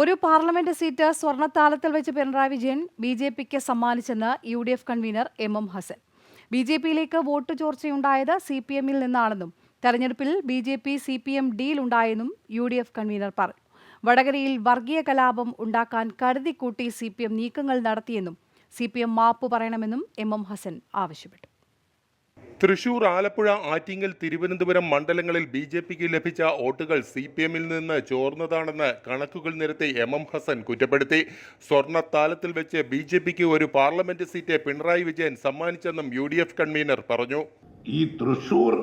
ഒരു parliament seat സ്വർണത്താലത്തിൽ വെച്ച് പിണറായി വിജയൻ ബി ജെ പിക്ക് സമ്മാനിച്ചെന്ന് U D F convener M M Hasan. B J പിയിലേക്ക് വോട്ട് ചോർച്ചയുണ്ടായത് സി പി എമ്മിൽ നിന്നാണെന്നും തെരഞ്ഞെടുപ്പിൽ B J P C P M ഡീലുണ്ടായെന്നും U D F convener പറഞ്ഞു. വടകരയിൽ വർഗീയ കലാപം ഉണ്ടാക്കാൻ കരുതിക്കൂട്ടി സി പി എം നീക്കങ്ങൾ നടത്തിയെന്നും സി പി എം മാപ്പ് പറയണമെന്നും എം എം ഹസൻ ആവശ്യപ്പെട്ടു. തൃശൂർ ആലപ്പുഴ ആറ്റിങ്ങൽ തിരുവനന്തപുരം മണ്ഡലങ്ങളിൽ ബി ജെ പിക്ക് ലഭിച്ച വോട്ടുകൾ സി പി എമ്മിൽ നിന്ന് ചോർന്നതാണെന്ന് കണക്കുകൾ നിരത്തി എം എം ഹസൻ കുറ്റപ്പെടുത്തി. സ്വർണത്താലത്തിൽ വെച്ച് ബി ജെ പിക്ക് ഒരു പാർലമെന്റ് സീറ്റ് പിണറായി വിജയൻ സമ്മാനിച്ചെന്നും യു കൺവീനർ പറഞ്ഞു. ഈ തൃശൂർ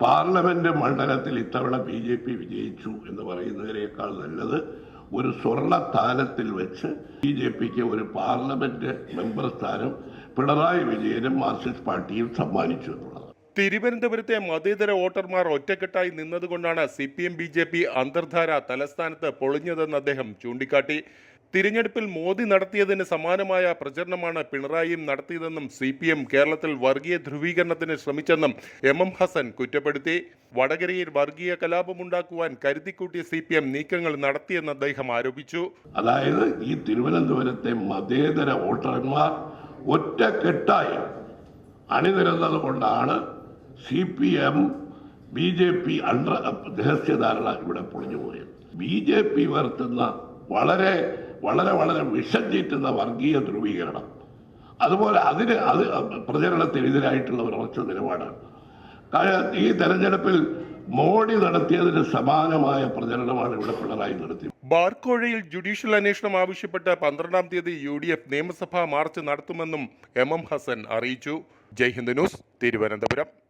പാർലമെന്റ് മണ്ഡലത്തിൽ ഇത്തവണ ബി ജെ പി വിജയിച്ചു എന്ന് പറയുന്നതിനേക്കാൾ നല്ലത് ഒരു സ്വർണ താലത്തിൽ വെച്ച് ബി ജെ പിക്ക് ഒരു പാർലമെന്റ് മെമ്പർ സ്ഥാനം പിണറായി വിജയനും മാർക്സിസ്റ്റ് പാർട്ടിയും സമ്മാനിച്ചു എന്നുള്ളത് തിരുവനന്തപുരത്തെ മതേതര വോട്ടർമാർ ഒറ്റക്കെട്ടായി നിന്നതുകൊണ്ടാണ് C P M B J P അന്തർധാര തലസ്ഥാനത്ത് പൊളിഞ്ഞതെന്ന് അദ്ദേഹം ചൂണ്ടിക്കാട്ടി. തിരഞ്ഞെടുപ്പിൽ മോദി നടത്തിയതിന് സമാനമായ പ്രചരണമാണ് പിണറായിയും നടത്തിയതെന്നും സി പി എം കേരളത്തിൽ വർഗീയ ധ്രുവീകരണത്തിന് ശ്രമിച്ചെന്നും എം എം ഹസൻ കുറ്റപ്പെടുത്തി. വടകരയിൽ വർഗീയ കലാപമുണ്ടാക്കുവാൻ കരുതിക്കൂട്ടിയ സി പി എം നീക്കങ്ങൾ നടത്തിയെന്ന് അദ്ദേഹം ആരോപിച്ചു. അതായത് ഈ തിരുവനന്തപുരത്തെ മതേതര വോട്ടർമാർ ഒറ്റക്കെട്ടായി അണിനിരന്നത് കൊണ്ടാണ് C P M B J P under രഹസ്യധാരണ ഇവിടെ പൊളിഞ്ഞു പോയത് ബി ജെ പി വരുത്തുന്ന വളരെ വളരെ വളരെ വിഷം ചീറ്റുന്ന വർഗീയ ധ്രുവീകരണം. അതുപോലെ അതിന് അത് പ്രചരണത്തിനെതിരായിട്ടുള്ള ഒരു ഉറച്ച നിലപാടാണ്. ഈ തെരഞ്ഞെടുപ്പിൽ മോഡി നടത്തിയതിന് സമാനമായ പ്രചരണമാണ് ഇവിടെ പിണറായി നടത്തിയത്. ബാർക്കോഴയിൽ ജുഡീഷ്യൽ അന്വേഷണം ആവശ്യപ്പെട്ട് പന്ത്രണ്ടാം തീയതി യു ഡി എഫ് നിയമസഭാ മാർച്ച് നടത്തുമെന്നും എം എം ഹസൻ അറിയിച്ചു. ജയ്ഹിന്ദ് ന്യൂസ് തിരുവനന്തപുരം.